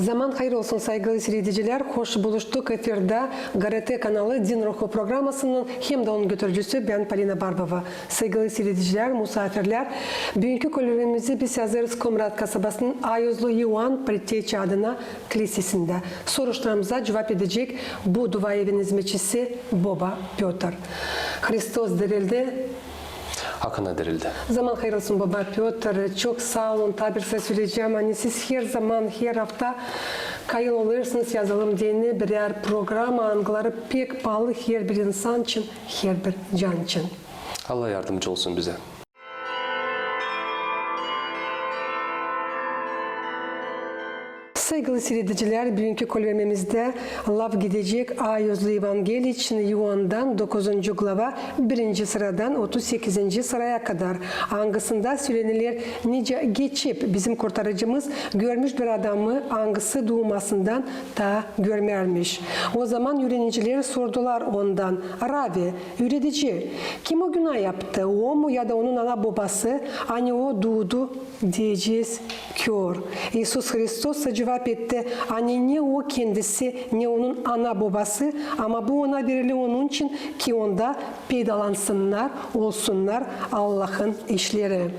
Zaman hayır olsun saygılı seyrediciler. Hoş buluştuk efirde GRT kanalı Din Ruhu programmasının hem de onun götürücüsü ben Palina Barbova. Saygılı seyrediciler, misafirler. Bugünkü kolorimizi biz yazarız Komrat kasabasının Ayozlu Yuan Pretteçi adına kilisesinde. Soruşlarımıza cevap edecek bu dua evin hizmetçisi Boba Piotr. Hristos dirildi, Hakkına dirildi. Zaman hayırlı olsun Baba Piotr. Çok sağ olun. Tabi size söyleyeceğim. Hani siz her zaman, her hafta kayın olursunuz yazalım diye birer program angıları pek pahalı her bir insan için, her bir can için. Allah yardımcı olsun bize. Saygılı seyrediciler, bugünkü kolonimizde lav gidecek A Yozlu Evangeliy için Yuan'dan 9. glava 1. sıradan 38. sıraya kadar. Hangisinde söylenilir nice geçip bizim kurtarıcımız görmüş bir adamı hangisi doğmasından da görmermiş. O zaman öğrenciler sordular ondan, Rabi, öğretici, kim o günah yaptı, o mu ya da onun ana babası, hani o doğdu diyeceğiz kör. İsus Hristos cevap etti. Hani ne o kendisi ne onun ana babası ama bu ona verili onun için ki onda peydalansınlar, olsunlar Allah'ın işleri.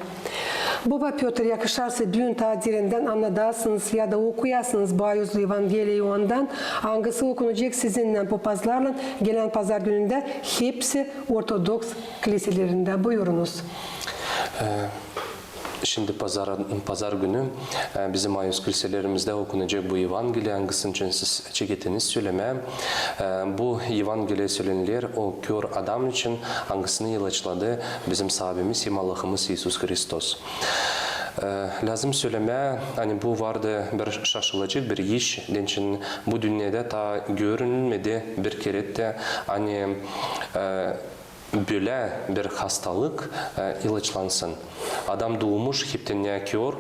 Baba Piotr yakışarsa düğün tadirinden anladasınız ya da okuyasınız bu ayuzlu Evangeliyi ondan. Hangisi okunacak sizinle papazlarla gelen pazar gününde hepsi Ortodoks kiliselerinde. Buyurunuz. Şimdi pazar, pazar günü e, bizim Ayos kiliselerimizde okunacak bu için siz çeketiniz söyleme. E, Bu Evangeliya söylenilir o kör adam için hangisini yol açladı bizim sahibimiz hem Allah'ımız İsus Hristos. E, Lazım söyleme, hani bu vardı bir şaşılacak bir iş, için bu dünyada ta görünmedi bir kere de hani e, böyle bir hastalık e, ilaçlansın. Adam doğmuş hepten kör,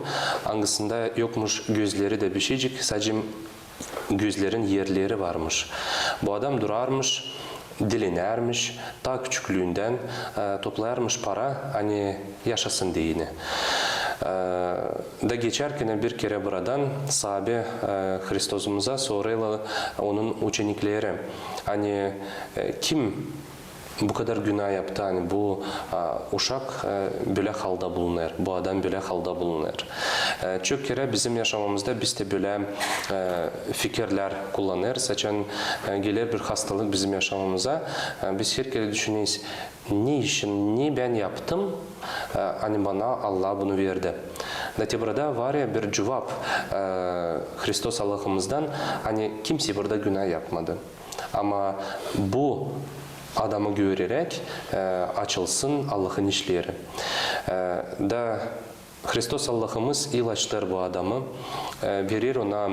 hangisinde yokmuş gözleri de bir şeycik, sadece gözlerin yerleri varmış. Bu adam durarmış, dilenermiş, ta küçüklüğünden e, toplayarmış para, hani yaşasın diyeni. E, da geçerken bir kere buradan sahabe e, Hristosumuza sonra onun uçenikleri hani e, kim bu kadar günah yaptı hani bu a, uşak e, böyle halda bulunur. Bu adam böyle halda bulunur. E, çok kere bizim yaşamamızda biz de böyle e, fikirler kullanır. Saçan e, gelir bir hastalık bizim yaşamamıza. E, biz her kere düşünüyoruz. Ne işin, ne ben yaptım? E, hani bana Allah bunu verdi. Zaten burada var ya bir cevap e, Hristos Allah'ımızdan hani kimse burada günah yapmadı. Ama bu adamı görerek e, açılsın Allah'ın işleri. E, da Hristos Allah'ımız ilaçlar bu adamı, e, verir ona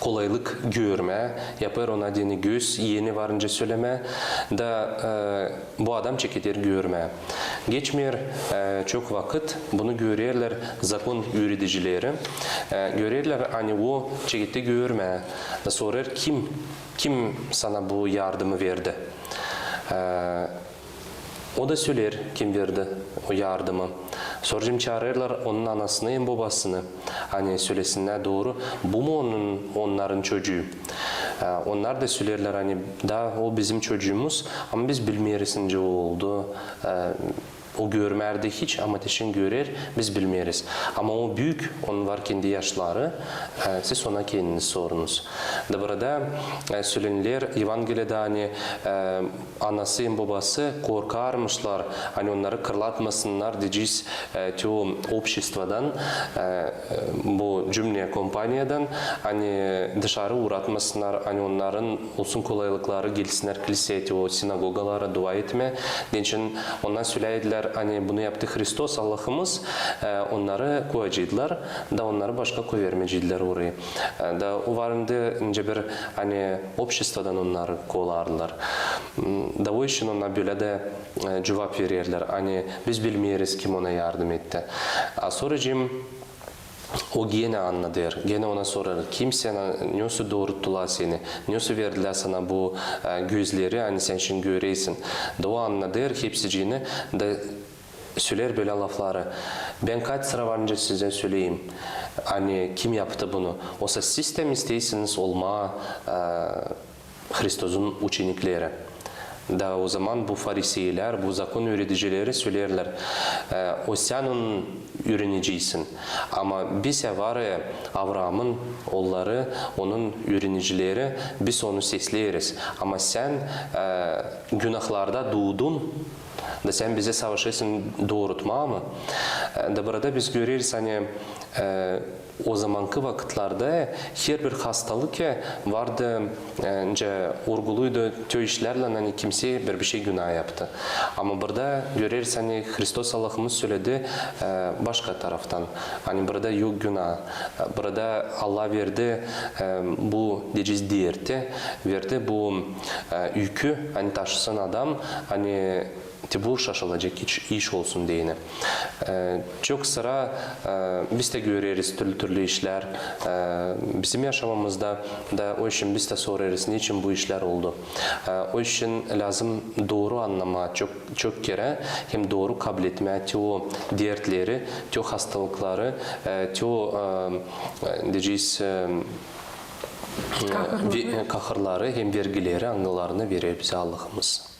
kolaylık görme, yapar ona dini göz, yeni varınca söyleme da e, bu adam çekilir görme. Geçmiyor e, çok vakit bunu görürler zakon öğreticileri. E, görürler hani o çekiti görme. Da sorar kim kim sana bu yardımı verdi? E, o da söyler kim verdi o yardımı. Soracağım çağırırlar onun anasını hem babasını. Hani söylesinler doğru. Bu mu onun onların çocuğu? Ee, onlar da söylerler hani da o bizim çocuğumuz ama biz bilmiyoruz ince o oldu. Ee, o görmerdi hiç ama teşin görer biz bilmeyiz. Ama o büyük, onun var kendi yaşları. E, siz ona kendiniz sorunuz. Da burada e, söylenilir Evangelia'da hani e, anası hem babası korkarmışlar. Hani onları kırlatmasınlar diyeceğiz e, tüm обществоdan e, e, bu cümle kompanyadan hani dışarı uğratmasınlar. Hani onların olsun kolaylıkları gelsinler kiliseye, o sinagogalara dua etme. Onun için ondan söylediler hani bunu yaptı Hristos Allah'ımız e, onları koyacaklar da onları başka koyvermeyecekler oraya. E, da o varında ince bir hani обществоdan onları kolarlar. Hmm, Da o için ona böyle de e, cevap verirler. Hani biz bilmiyoruz kim ona yardım etti. A soracağım o gene anladır, gene ona sorar. Kim sana, nesi doğrulttular seni, nesi verdiler sana bu e, gözleri, hani sen şimdi göreysin. Doğa anladır, hepsicini de söyler böyle lafları. Ben kaç sıra varınca size söyleyeyim. Hani kim yaptı bunu? Oysa sistem isteysiniz olma e, Hristos'un uçenikleri. Da o zaman bu fariseyler, bu zakon öğreticileri söylerler. E, o senin öğreniciysin. Ama biz var ya Avraam'ın oğulları, onun öğrenicileri, biz onu sesleriz. Ama sen e, günahlarda doğdun, da sen bize savaşırsın doğrultma mı? E, Da burada biz görürüz hani e, o zamanki vakitlerde her bir hastalık ya vardı önce vurguluydu tüy işlerle hani kimse bir bir şey günah yaptı. Ama burada görürüz hani Hristos Allah'ımız söyledi e, başka taraftan. Hani burada yok günah. E, Burada Allah verdi e, bu diyeceğiz diyerti. Verdi bu e, yükü hani taşısın adam hani Bu şaşılacak iş, iş olsun diyene. Çok sıra e, biz de görürüz türlü türlü işler. Ee, bizim yaşamımızda da o için biz de sorarız niçin bu işler oldu. Ee, o için lazım doğru anlama çok çok kere hem doğru kabul etme o dertleri, o hastalıkları, e, o e, diyeceğiz e, Kahırları. kahırları hem vergileri, anılarını verir bize Allah'ımız.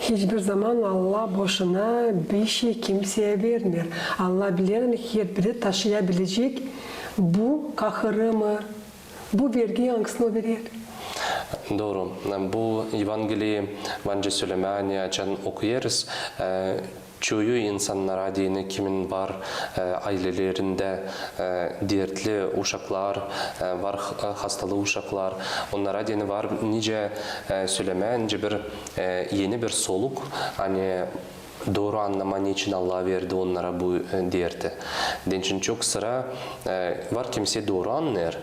Hiçbir zaman Allah boşuna bir şey kimseye vermiyor. Allah bilir her biri taşıyabilecek bu kahırı mı, bu vergiyi hangisine verir? Doğru. Bu Evangeliyi bence söyleme hani açan okuyoruz. Çoğu insanlara dini kimin var e, ailelerinde e, dertli uşaklar e, var hastalı uşaklar onlara dini var. Nice e, söyleme nice bir yeni bir soluk hani doğru anlaman için Allah verdi onlara bu e, derdi. Onun için çok sıra e, var kimse doğru anlar,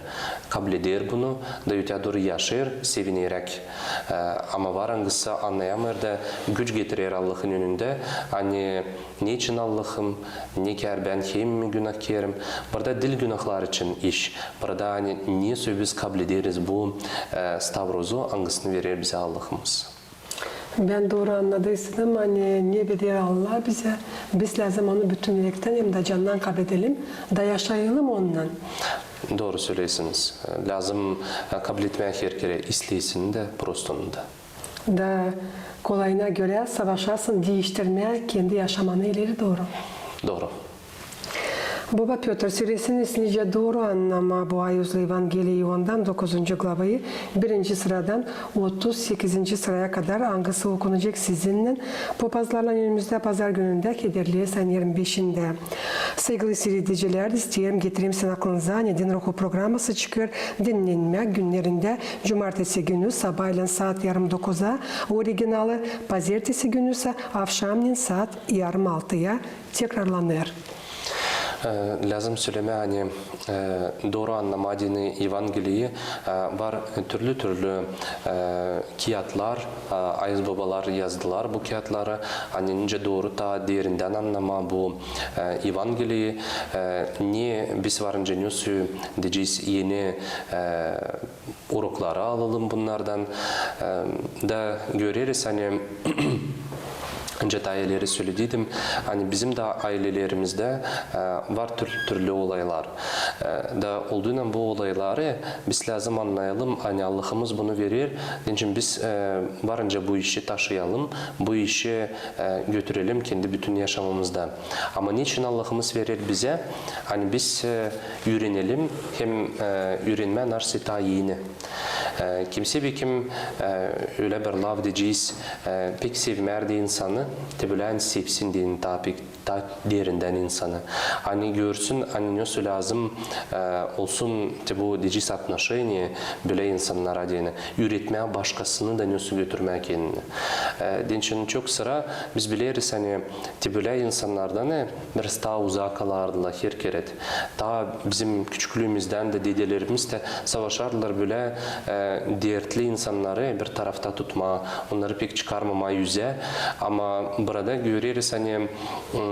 kabul eder bunu, da öte doğru yaşar, sevinerek. E, ama var hangisi anlayamır da güç getirir Allah'ın önünde. Hani niçin Allah'ım, ne kar ben hem mi günahkarım? Burada dil günahlar için iş. Burada hani niye biz kabul ederiz bu stavrozu, hangisini verir bize Allah'ımız. Ben doğru anladıysam hani ne bilir Allah bize. Biz lazım onu bütün yürekten hem de candan kabul edelim. Da yaşayalım ondan. Doğru söylüyorsunuz. Lazım e, kabul etmeye her kere isteyesin de prostunu da. Da kolayına göre savaşarsın, değiştirmeye kendi yaşamanı ileri doğru. Doğru. Baba Piotr Suresini sizce doğru anlama bu ayuzlu Evangeliyi Yuhan'dan 9. glavayı 1. sıradan 38. sıraya kadar hangisi okunacak sizinle? Papazlarla önümüzde pazar gününde kederliye sen 25'inde. Sevgili seyrediciler isterim getireyim sizin aklınıza Neden Ruhu programı çıkıyor. Dinlenme günlerinde cumartesi günü sabahleyin saat yarım 9'a orijinali pazartesi günü ise akşamleyin saat yarım 6'ya tekrarlanır. Lazım söyleme hani doğru anlama dini Evangeliyi var türlü türlü kağıtlar, e, ayız babalar yazdılar bu kağıtları. Hani nice doğru ta derinden anlama bu Evangeliyi. Niye biz varınca nasıl diyeceğiz yeni urokları alalım bunlardan. Da göreriz hani Önce aileleri söylediydim. Hani bizim de ailelerimizde e, var türlü türlü olaylar. E, da olduğundan bu olayları biz lazım anlayalım. Hani Allah'ımız bunu verir. Onun için biz e, varınca bu işi taşıyalım. Bu işi e, götürelim kendi bütün yaşamımızda. Ama niçin Allah'ımız verir bize? Hani biz e, öğrenelim. Hem e, öğrenme narsı ta yeni. E, kimse bir kim e, öyle bir lav diyeceğiz. E, pek sevmerdi insanı tebülen sevsin diye ta pek ta derinden insanı. Hani görsün hani nasıl lazım e, olsun te bu diyeceğiz отношение böyle insanlara diye üretmeye başkasını da nasıl götürmeye kendini. E, din için çok sıra biz biliriz hani te böyle insanlardan ne biraz daha uzak kalardılar her kere. Daha bizim küçüklüğümüzden de dedelerimiz de savaşardılar böyle e, dertli insanları bir tarafta tutma, onları pek çıkarmama yüze. Ama burada görürüz hani ım,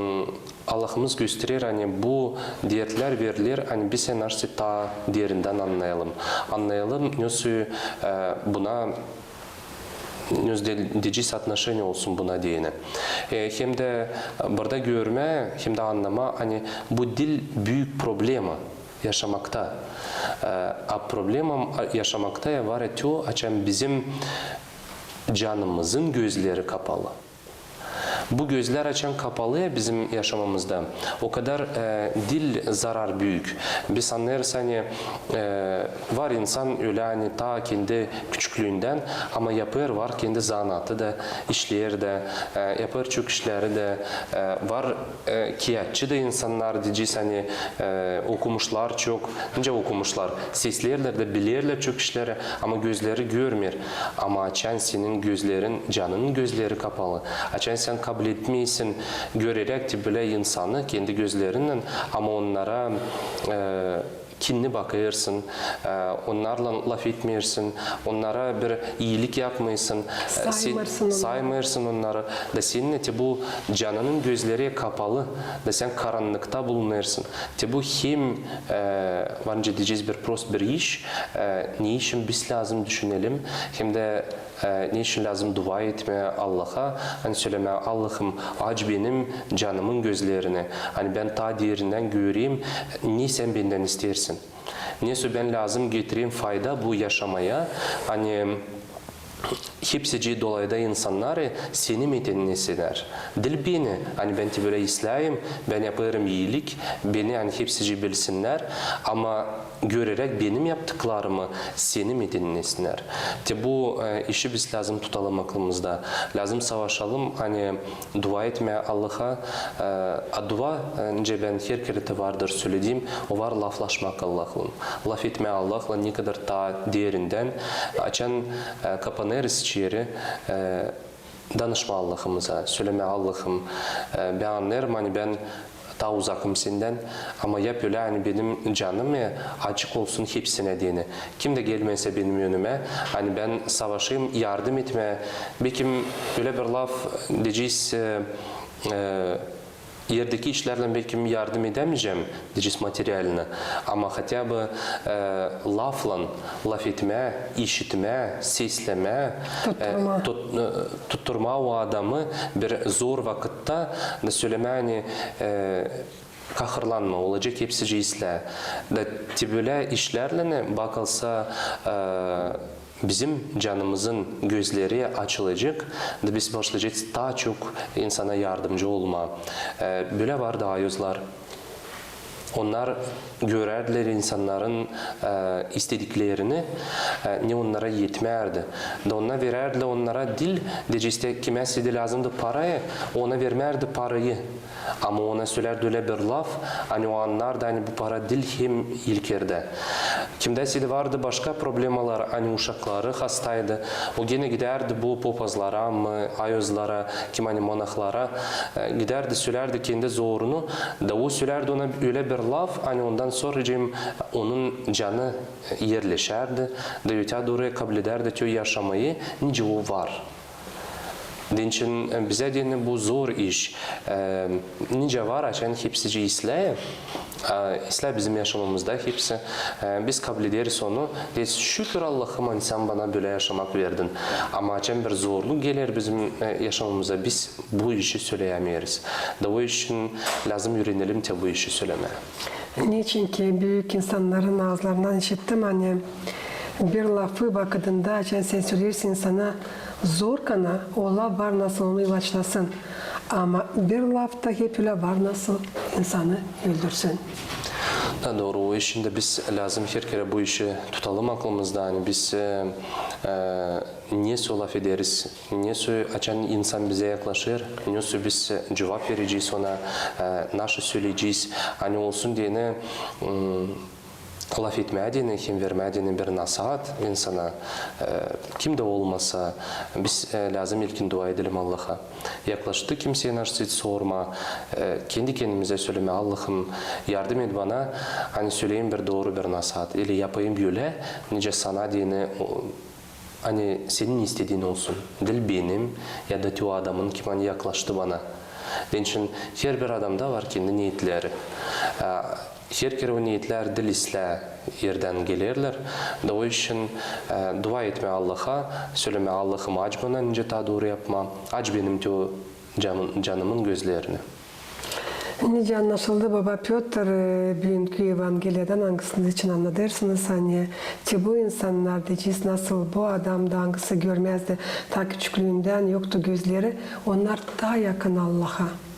Allah'ımız gösterir hani bu diyetler verilir hani biz en artık ta derinden anlayalım. Anlayalım nasıl e, buna nözdedici отношение olsun buna diyene. E, hem de burada görme hem de anlama hani bu dil büyük problema yaşamakta. E, a problema yaşamakta var etio açan bizim canımızın gözleri kapalı. Bu gözler açan kapalı bizim yaşamamızda. O kadar e, dil zarar büyük. Biz anlarız hani e, var insan öyle hani ta kendi küçüklüğünden ama yapıyor var kendi zanatı da işler de e, yapıyor çok işleri de e, var e, kiyatçı da insanlar diyeceğiz hani e, okumuşlar çok önce okumuşlar seslerler de bilirler çok işleri ama gözleri görmüyor ama açan senin gözlerin canının gözleri kapalı açan sen kabul etmeysin görerek de böyle insanı kendi gözlerinden ama onlara e, kinli bakıyorsun, e, onlarla laf etmiyorsun, onlara bir iyilik yapmıyorsun, e, onları. saymıyorsun onları. Da senin eti bu canının gözleri kapalı, da sen karanlıkta bulunuyorsun. Te bu hem e, bence diyeceğiz bir prost bir iş, ne için biz lazım düşünelim, hem de ne için lazım dua etmeye Allah'a, hani söyleme Allah'ım aç benim canımın gözlerini, hani ben ta diğerinden göreyim, ne sen benden istersin? Neyse ben lazım getireyim fayda bu yaşamaya, hani hepsici dolayda insanlar seni mi dinlesinler? Dil beni, hani ben böyle İslam'ım, ben yaparım iyilik, beni hani hepsici bilsinler. Ama görerek benim yaptıklarımı seni mi dinlesinler? De bu e, işi biz lazım tutalım aklımızda. Lazım savaşalım, hani dua etmeye Allah'a. E, a dua önce ben her kere vardır söylediğim, o var laflaşmak Allah'la. Laf etmeye Allah'la ne kadar ta derinden açan e, kapanırız içeri. E, danışma Allah'ımıza, söyleme Allah'ım. E, ben anlarım hani ben daha uzakım senden ama yap öyle hani benim canım ya açık olsun hepsine diyene. Kim de gelmese benim yönüme hani ben savaşayım yardım etme. Belki öyle bir laf diyeceğiz e, e, yerdeki işlerle belki yardım edemeyeceğim diyeceğiz materyaline ama hatta bu e, lafla laf etme, işitme, sesleme, Tutturma. e, tut, e, tutturma o adamı bir zor vakitte da söyleme hani e, kahırlanma olacak hepsi isle. Da böyle işlerle bakılsa e, bizim canımızın gözleri açılacak da biz başlayacağız daha çok insana yardımcı olma. E, böyle var daha yüzler. Onlar görerdiler insanların e, istediklerini, e, ne onlara yetmerdi. Da ona vererdi onlara dil, diyecekse kime sidi lazımdı parayı, ona vermerdi parayı. Ama ona söylerdi öyle bir laf, hani o anlarda hani bu para dil hem ilkerdi. Kimde sidi vardı başka problemalar, hani uşakları hastaydı. O gene giderdi bu popazlara mı, ayozlara, kim hani monahlara e, giderdi söylerdi kendi zorunu. Da o söylerdi ona öyle bir laf, hani ondan sonra cim onun canı yerleşerdi. Da öte doğru kabul ederdi tüy yaşamayı, nice o var. Din için bize dini bu zor iş. Ee, nice var açan hepsici İslam. Ee, İslam bizim yaşamımızda hepsi. Ee, biz kabul ederiz onu. Deriz şükür Allah'ım hani sen bana böyle yaşamak verdin. Ama açan bir zorluk gelir bizim e, yaşamımıza. Biz bu işi söyleyemeyiz. Da o için lazım öğrenelim de bu işi söylemeye. Niçin ki büyük insanların ağızlarından işittim hani bir lafı bakıdığında açan sen söylersin sana zor kana o laf var nasıl onu ilaçlasın. Ama bir lafta hep öyle var nasıl insanı öldürsün. Da doğru o işin de biz lazım her kere bu işi tutalım aklımızda. Hani biz e, e, niye laf ederiz, niye açan insan bize yaklaşır, niye biz cevap vereceğiz ona, e, nasıl söyleyeceğiz. Hani olsun diyene ım, laf etmediğini, kim vermediğini bir nasihat insana e, kim de olmasa biz e, lazım ilkin dua edelim Allah'a. Yaklaştı kimseye nasıl sorma. E, kendi kendimize söyleme Allah'ım yardım et bana. Hani söyleyeyim bir doğru bir nasihat. Eli yapayım böyle. Nice sana dini hani senin istediğin olsun. Dil benim ya da o adamın kim hani yaklaştı bana. Onun için her bir adamda var kendi niyetleri. Ee, dil isle yerden gelirler. Da o için e, dua etme Allah'a, söyleme Allah'ım aç bana nice ta doğru yapma. Aç benim diyor canımın, gözlerini. Nice anlaşıldı baba Piotr bugünkü Evangeliyadan hangisini için anlatırsınız hani ki bu insanlar diyeceğiz nasıl bu adam da hangisi görmezdi ta küçüklüğünden yoktu gözleri onlar daha yakın Allah'a.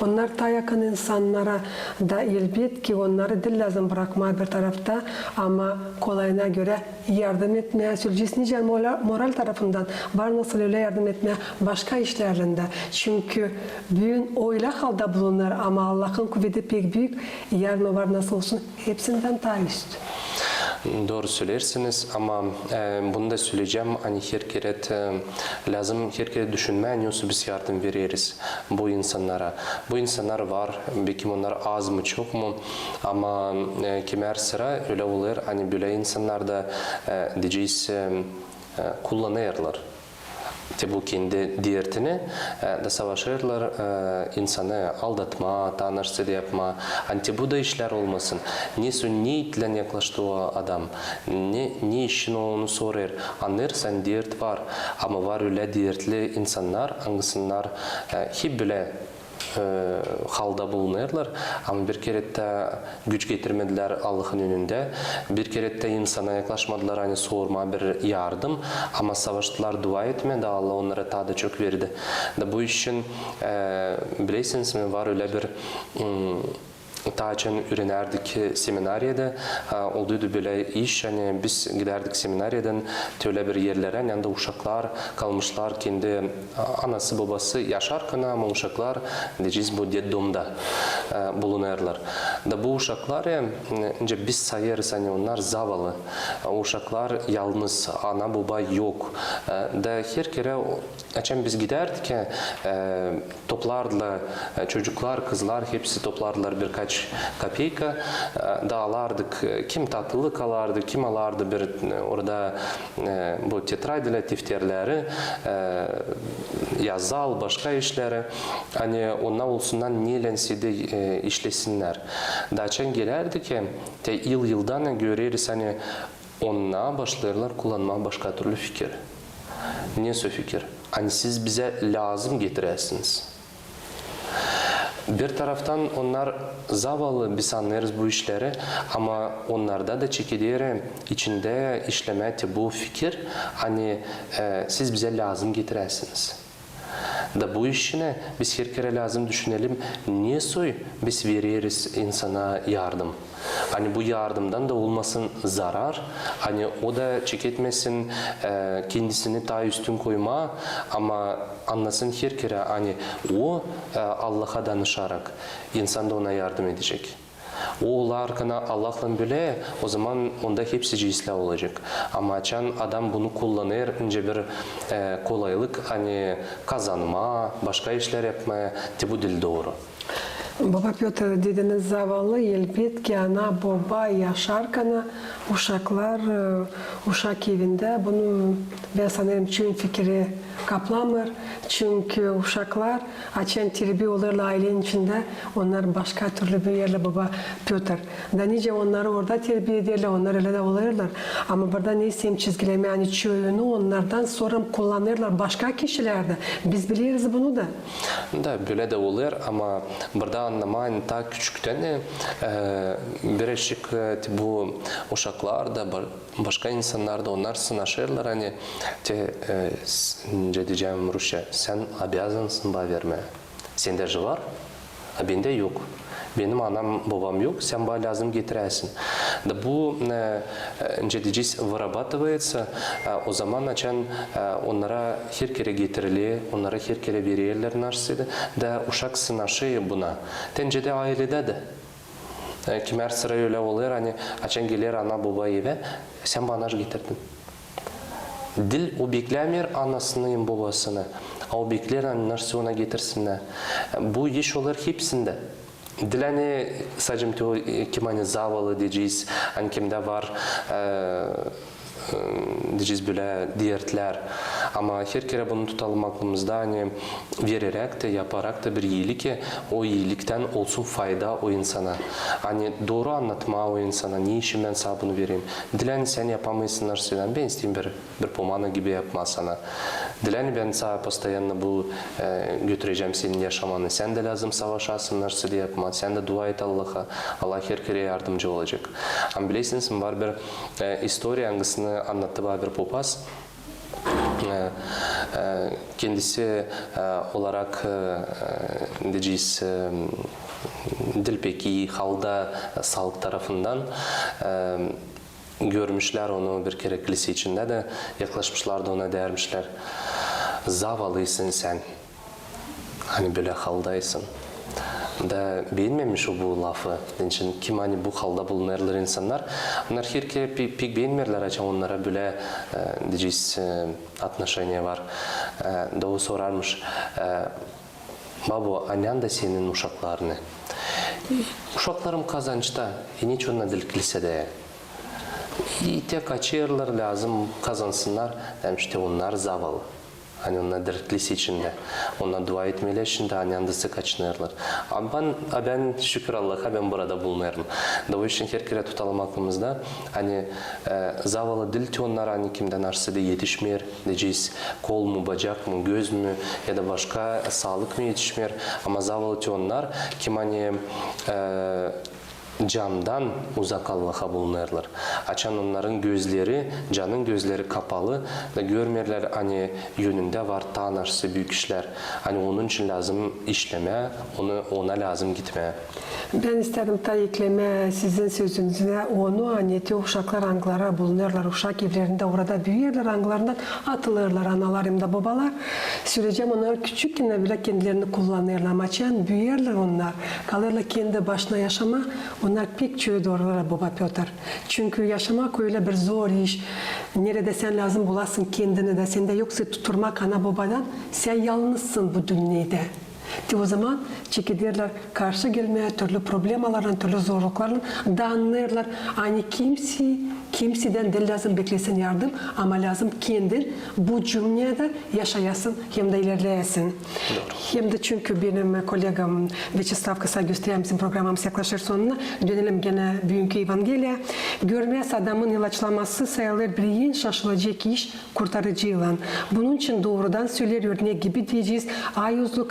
Onlar daha yakın insanlara da elbet ki onları dil lazım bırakma bir tarafta ama kolayına göre yardım etmeye süreceğiz. Nice moral, tarafından var nasıl öyle yardım etmeye başka işlerinde. Çünkü büyün öyle halde bulunur ama Allah'ın kuvveti pek büyük. Yarın var nasıl olsun hepsinden daha üst. Doğru söylersiniz ama e, bunu da söyleyeceğim. Hani her kere e, lazım her kere düşünmeyen yoksa biz yardım veririz bu insanlara. Bu insanlar var. Belki onlar az mı çok mu ama e, kimer sıra öyle olur. Hani böyle insanlar da e, diyeceğiz e, e, kullanırlar. Te bu kendi diyetini e, da savaşırlar e, insanı aldatma, tanışsı yapma. Te bu da işler olmasın. Ne su niyetle yaklaştı o adam. Ne, ne işin onu sorar. Anlarsan diyet var. Ama var öyle diyetli insanlar, hangisинler e, hep bile bulunurlar ama bir kere de güç getirmediler Allah'ın önünde. Bir kere de insana yaklaşmadılar hani sorma bir yardım ama savaştılar dua etmedi Allah onlara da çok verdi. Da bu işin e, bilirsiniz mi var öyle bir ım, Taçen öğrenerdik seminariyada. Olduydu böyle iş. Yani biz giderdik seminariyadan öyle bir yerlere. Yani uşaklar kalmışlar kendi anası babası yaşarken ama uşaklar diyeceğiz bu detdomda bulunurlar. Da bu uşaklar önce biz sayarız hani onlar zavallı. Uşaklar yalnız ana baba yok. Da her kere açan biz giderdik e, toplardılar çocuklar kızlar hepsi toplardılar birkaç kapeyka e, dağılardık. Kim tatlılık alardı, kim alardı bir orada bu tetraydiler defterleri, e, yazal, başka işleri. Hani onlar olsundan niyelense de işlesinler. Daçan gelerdi ki te yıl yıldan göreriz hani ona başlarlar kullanmaya başka türlü fikir. Ne fikir? Hani siz bize lazım getiresiniz. Bir taraftan onlar zavallı biz anlarız bu işleri ama onlarda da çekirdeği içinde işlemekte bu fikir hani e, siz bize lazım getiresiniz. Bu işine biz her kere lazım düşünelim. Niye soy biz veririz insana yardım? Hani bu yardımdan da olmasın zarar. Hani o da çeketmesin e, kendisini daha üstün koyma ama anlasın her kere hani o e, Allah'a danışarak insan da ona yardım edecek. O arkana Allah'la böyle o zaman onda hepsi cisle olacak. Ama açan adam bunu kullanır önce bir e, kolaylık hani kazanma, başka işler yapmaya te bu dil doğru. Baba Piotr dediniz zavallı elbet ki ana baba yaşarken uşaklar e, uşak evinde bunu ben sanırım çün fikri kaplamır. Çünkü uşaklar açan terbiye olurlar ailenin içinde. Onlar başka türlü bir yerle baba Piotr. Da nice onları orada terbiye ederler. Onlar öyle de olurlar. Ama burada neyse çizgileme yani çöyünü onlardan sonra kullanırlar başka kişilerde. Biz biliyoruz bunu da. Da böyle de olur ama burada anlamayın ta küçükten e, birazcık e, bu uşaklar da ba- başka insanlar da onlar sınaşırlar hani te e, s- ne diyeceğim Rusça sen обязанsın bana vermeye. Sende же var, a bende yok. Benim anam babam yok, sen bana lazım getiresin. Da bu e, e, ne diyeceğiz вырабатывается, e, o zaman açan e, onlara her kere getirili, onlara her kere verirler narsıydı. Da uşak sınaşı buna. Tence de ailede de. E, Kimer sıra öyle olur hani açan gelir ana baba eve, sen bana getirdin. Dil o beklemiyor anasını babasını. O bekler hani nasıl ona getirsinler. Bu iş olur hepsinde. To kim hani zavallı diyeceğiz, hani kimde var e, e, diyeceğiz böyle diyetler. Ama her kere bunu tutalım aklımızda hani vererek de yaparak da bir iyilik ki o iyilikten olsun fayda o insana. Hani doğru anlatma o insana. Niye işim ben sana bunu vereyim? Dilen sen yapamıyorsun narsinden. Ben isteyeyim bir, bir pomana gibi yapma sana. Dilen ben sana постоянно bu e, götüreceğim senin yaşamanı. Sen de lazım savaşasın narsı diye yapma. Sen de dua et Allah'a. Allah her kere yardımcı olacak. Ama bilirsiniz var bir e, istoriya hangisini anlattı bana bir popaz. E, e, kendisi e, olarak e, e, diyeceğiz e, Dilpeki halda sağlık tarafından e, görmüşler onu bir kere kilise içinde de yaklaşmışlar da ona dermişler. Zavallısın sen. Hani böyle haldaysın. Da beğenmemiş o bu lafı. Onun için kim hani bu halda bulunurlar insanlar. Onlar her kere pek, pek beğenmirler açan onlara böyle e, diyeceğiz e, отношения var. E, da o sorarmış. E, Babo, annen de senin uşaklarını. Uşaklarım kazançta. E niçin onlar dil kilisede? И tek açıyorlar lazım kazansınlar. Hem işte onlar zavallı. Hani onlar dertlisi içinde. Onlar dua etmeler için de anyandısı kaçınırlar. Ama ben, ben şükür Allah'a ben burada bulunuyorum. Da o için her kere tutalım aklımızda. Hani e, zavallı dil ki onlar hani kimden arsıda yetişmiyor. Diyeceğiz kol mu, bacak mı, göz mü ya da başka sağlık mı yetişmiyor. Ama zavallı onlar kim hani e, camdan uzak Allah'a bulunurlar. Açan onların gözleri, canın gözleri kapalı ve görmerler hani yönünde var tanrısı büyük işler. Hani onun için lazım işleme, onu ona lazım gitmeye. Ben isterim ta ekleme sizin sözünüzde onu anneti uşaklar anglara bulunurlar. Uşak evlerinde orada büyürler anglarından atılırlar analarım da babalar. Süreceğim onlar küçükken bile kendilerini kullanırlar. Maçan büyürler onlar. Kalırlar kendi başına yaşama. Onlar pek çöğü doğrular baba Piotr. Çünkü yaşamak öyle bir zor iş. Nerede sen lazım bulasın kendini de. Sende yoksa tuturmak ana babadan. Sen yalnızsın bu dünyada. De o zaman çekilirler karşı gelmeye türlü problemaların, türlü zorlukların danırlar. Hani kimse, kimseden de lazım beklesin yardım ama lazım kendin bu cümlede yaşayasın hem de ilerleyesin. Hem de çünkü benim kolegam Vyacheslav Kısa göstereyim bizim programımız yaklaşır sonuna. Dönelim gene bugünkü Evangeliye. Görmez adamın ilaçlaması sayılır bir şaşılacak iş kurtarıcı yılan. Bunun için doğrudan söyler örnek gibi diyeceğiz. Ayuzlu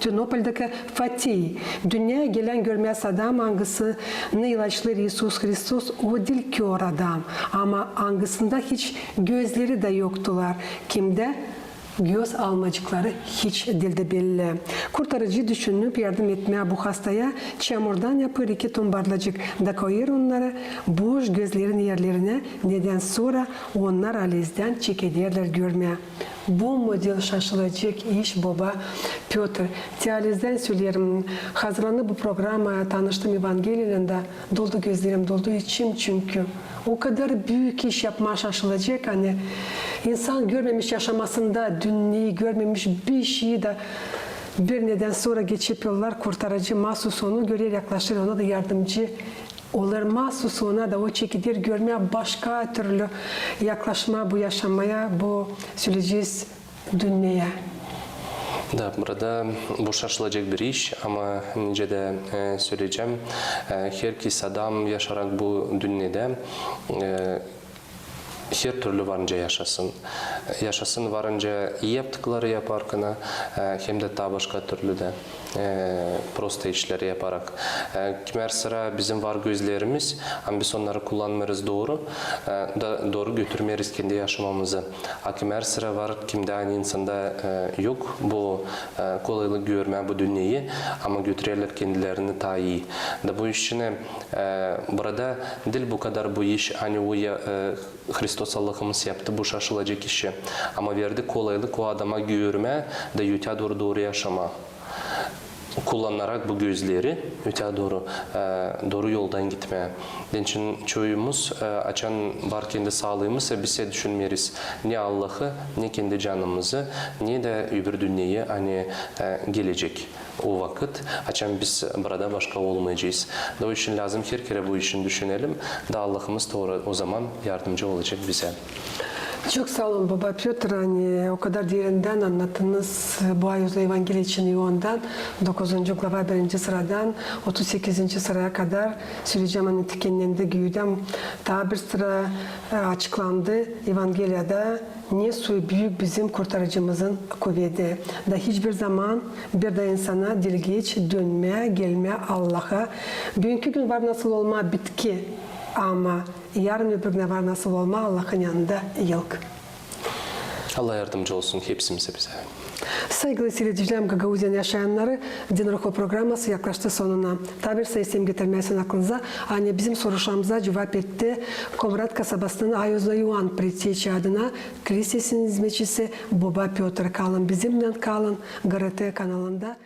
Konstantinopol'daki Fatih. Dünyaya gelen görmez adam hangısını ilaçlar İsus Hristos o dil kör adam. Ama hangisinde hiç gözleri de yoktular. Kimde? Göz almacıkları hiç dilde belli. Kurtarıcı düşünüp yardım etmeye bu hastaya çamurdan yapır iki tombarlacık da koyar onları boş gözlerin yerlerine neden sonra onlar alizden çekederler görmeye. Bu model şaşılacak iş baba Piotr. Tealizden söylerim. Hazırlanıp bu programa tanıştım Evangeliya'nda. Doldu gözlerim, doldu içim çünkü. O kadar büyük iş yapma şaşılacak hani insan görmemiş yaşamasında dünyayı görmemiş bir şeyi de bir neden sonra geçip yollar kurtarıcı mahsus onu görür yaklaşır ona da yardımcı olur mahsus ona da o çekilir görmeye başka türlü yaklaşma bu yaşamaya bu süreceğiz dünyaya. Da burada bu şaşılacak bir iş ama önce de e, söyleyeceğim. E, herkes adam yaşarak bu dünyada e, her türlü varınca yaşasın. Yaşasın varınca iyi yaptıkları yaparken e, hem de türlü de e, prosta işleri yaparak. E, Kimer sıra bizim var gözlerimiz ama biz onları kullanmıyoruz doğru. E, da doğru götürmeriz kendi yaşamamızı. Kimer sıra var kimde aynı insanda e, yok bu e, kolaylık görme bu dünyayı ama götürürler kendilerini daha iyi. Da bu işini e, burada dil bu kadar bu iş hani o ya, Hristos Allah'ımız yaptı bu şaşılacak işi. Ama verdi kolaylık o adama görme de yüte doğru doğru yaşama kullanarak bu gözleri öte doğru e, doğru yoldan gitmeye. Onun için çoğumuz e, açan var kendi sağlığımız biz de düşünmeriz. Ne Allah'ı ne kendi canımızı ne de öbür dünyayı hani e, gelecek o vakit açan biz burada başka olmayacağız. O için lazım her kere bu işin düşünelim. Da Allah'ımız doğru o zaman yardımcı olacak bize. Çok sağ olun Baba Piotr. Hani o kadar derinden anlattınız bu Ayozlu Evangeliya için Yuhan'dan 9. glava 1. sıradan 38. sıraya kadar söyleyeceğim hani tikenlerinde güydem. Daha bir sıra e, açıklandı Evangelia'da ne suyu büyük bizim kurtarıcımızın kuvveti. Da hiçbir zaman bir de insana dilgeç dönme, gelme Allah'a. Bugünkü gün var nasıl olma bitki ama yarın öbür gün var nasıl olma Allah'ın yanında yılk. Allah yardımcı olsun hepsimize bize. Saygılı seyircilerim Gagauzyan yaşayanları Din Ruhu programması yaklaştı sonuna. Tabir sayısım getirmesin aklınıza. Hani bizim soruşlarımıza cevap etti. Komrat kasabasının Ayozla Yuan Pritiyeçi adına Kilisesinin hizmetçisi Baba Piotr kalın. Bizimle kalın. GRT kanalında.